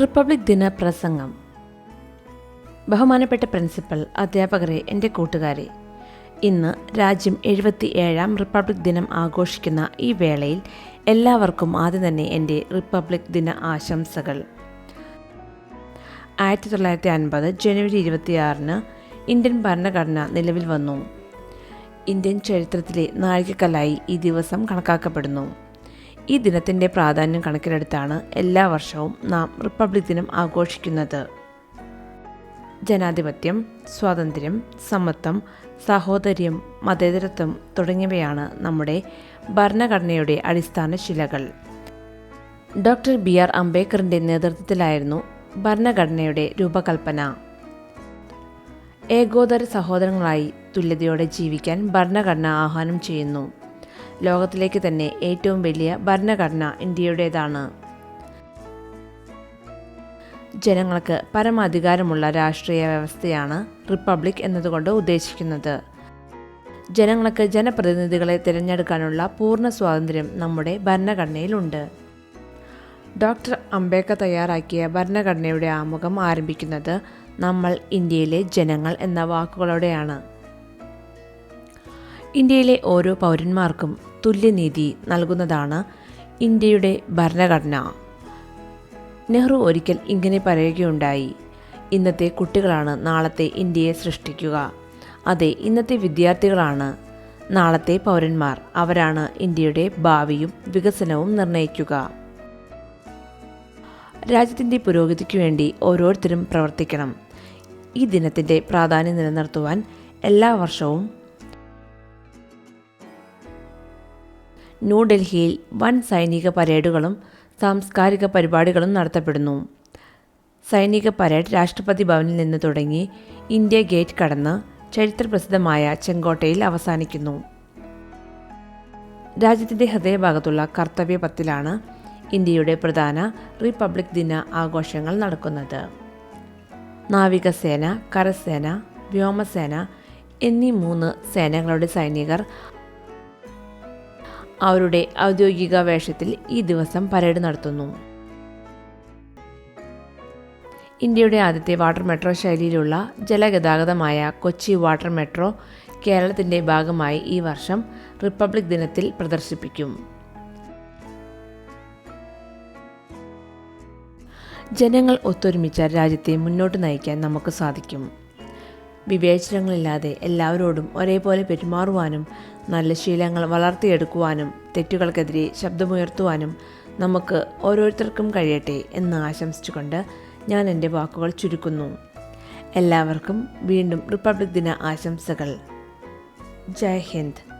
Republic ദിന പ്രസംഗം. ബഹുമാനപ്പെട്ട പ്രിൻസിപ്പൽ അധ്യാപകരെ എന്റെ കൂട്ടുകാരെ ഇന്ന് രാജ്യം എഴുപത്തി ഏഴാം റിപ്പബ്ലിക് ദിനം ആഘോഷിക്കുന്ന ഈ വേളയിൽ എല്ലാവർക്കും ആദ്യം തന്നെ എന്റെ റിപ്പബ്ലിക് ദിന ആശംസകൾ. ആയിരത്തി തൊള്ളായിരത്തി അൻപത് ജനുവരി ഇരുപത്തിയാറിന് ഇന്ത്യൻ ഭരണഘടന നിലവിൽ വന്നു. ഇന്ത്യൻ ചരിത്രത്തിലെ നാഴികക്കല്ലായി ഈ ദിവസം കണക്കാക്കപ്പെടുന്നു. ഈ ദിനത്തിന്റെ പ്രാധാന്യം കണക്കിലെടുത്താണ് എല്ലാ വർഷവും നാം റിപ്പബ്ലിക് ദിനം ആഘോഷിക്കുന്നത്. ജനാധിപത്യം സ്വാതന്ത്ര്യം സമത്വം സഹോദര്യം മതേതരത്വം തുടങ്ങിയവയാണ് നമ്മുടെ ഭരണഘടനയുടെ അടിസ്ഥാന ശിലകൾ. Doctor B. ആർ. അംബേദ്കറിന്റെ നേതൃത്വത്തിലായിരുന്നു ഭരണഘടനയുടെ രൂപകൽപ്പന. ഏകോദര സഹോദരങ്ങളായി തുല്യതയോടെ ജീവിക്കാൻ ഭരണഘടന ആഹ്വാനം ചെയ്യുന്നു. ലോകത്തിലേക്ക് തന്നെ ഏറ്റവും വലിയ ഭരണഘടന ഇന്ത്യയുടേതാണ്. ജനങ്ങൾക്ക് പരമാധികാരമുള്ള രാഷ്ട്രീയ വ്യവസ്ഥയാണ് റിപ്പബ്ലിക് എന്നതുകൊണ്ട് ഉദ്ദേശിക്കുന്നത്. ജനങ്ങൾക്ക് ജനപ്രതിനിധികളെ തിരഞ്ഞെടുക്കാനുള്ള പൂർണ സ്വാതന്ത്ര്യം നമ്മുടെ ഭരണഘടനയിലുണ്ട്. ഡോക്ടർ അംബേദ്കർ തയ്യാറാക്കിയ ഭരണഘടനയുടെ ആമുഖം ആരംഭിക്കുന്നത് നമ്മൾ ഇന്ത്യയിലെ ജനങ്ങൾ എന്ന വാക്കുകളോടെയാണ്. ഇന്ത്യയിലെ ഓരോ പൗരന്മാർക്കും തുല്യനീതി നൽകുന്നതാണ് ഇന്ത്യയുടെ ഭരണഘടന. നെഹ്റു ഒരിക്കൽ ഇങ്ങനെ പറയുകയുണ്ടായി ഇന്നത്തെ കുട്ടികളാണ് നാളത്തെ ഇന്ത്യയെ സൃഷ്ടിക്കുക. അതെ ഇന്നത്തെ വിദ്യാർത്ഥികളാണ്. നാളത്തെ പൗരന്മാർ അവരാണ് ഇന്ത്യയുടെ ഭാവിയും വികസനവും നിർണയിക്കുക രാജ്യത്തിന്റെ പുരോഗതിക്ക് വേണ്ടി ഓരോരുത്തരും പ്രവർത്തിക്കണം. ഈ ദിനത്തിന്റെ പ്രാധാന്യം നിലനിർത്തുവാൻ എല്ലാ വർഷവും ന്യൂഡൽഹിയിൽ വൻ സൈനിക പരേഡുകളും സാംസ്കാരിക പരിപാടികളും നടത്തപ്പെടുന്നു. സൈനിക പരേഡ് രാഷ്ട്രപതി ഭവനിൽ നിന്ന് തുടങ്ങി ഇന്ത്യ ഗേറ്റ് കടന്ന് ചരിത്രപ്രസിദ്ധമായ ചെങ്കോട്ടയിൽ അവസാനിക്കുന്നു. രാജ്യത്തിന്റെ ഹൃദയഭാഗത്തുള്ള കർത്തവ്യ പത്തിലാണ് ഇന്ത്യയുടെ പ്രധാന റിപ്പബ്ലിക് ദിന ആഘോഷങ്ങൾ നടക്കുന്നത്. നാവികസേന കരസേന വ്യോമസേന എന്നീ മൂന്ന് സേനകളുടെ സൈനികർ അവരുടെ ഔദ്യോഗിക വേഷത്തിൽ ഈ ദിവസം പരേഡ് നടത്തുന്നു. ഇന്ത്യയുടെ ആദ്യത്തെ വാട്ടർ മെട്രോ ശൈലിയിലുള്ള ജലഗതാഗതമായ കൊച്ചി വാട്ടർ മെട്രോ കേരളത്തിന്റെ ഭാഗമായി ഈ വർഷം റിപ്പബ്ലിക് ദിനത്തിൽ പ്രദർശിപ്പിക്കും. ജനങ്ങൾ ഒത്തൊരുമിച്ച രാജ്യത്തെ മുന്നോട്ട് നയിക്കാൻ നമുക്ക് സാധിക്കും. വിവേചനങ്ങളില്ലാതെ എല്ലാവരോടും ഒരേപോലെ പെരുമാറുവാനും നല്ല ശീലങ്ങൾ വളർത്തിയെടുക്കുവാനും തെറ്റുകൾക്കെതിരെ ശബ്ദമുയർത്തുവാനും നമുക്ക് ഓരോരുത്തർക്കും കഴിയട്ടെ എന്ന് ആശംസിച്ചുകൊണ്ട് ഞാൻ എന്റെ വാക്കുകൾ ചുരുക്കുന്നു. എല്ലാവർക്കും വീണ്ടും റിപ്പബ്ലിക് ദിന ആശംസകൾ. ജയ് ഹിന്ദ്.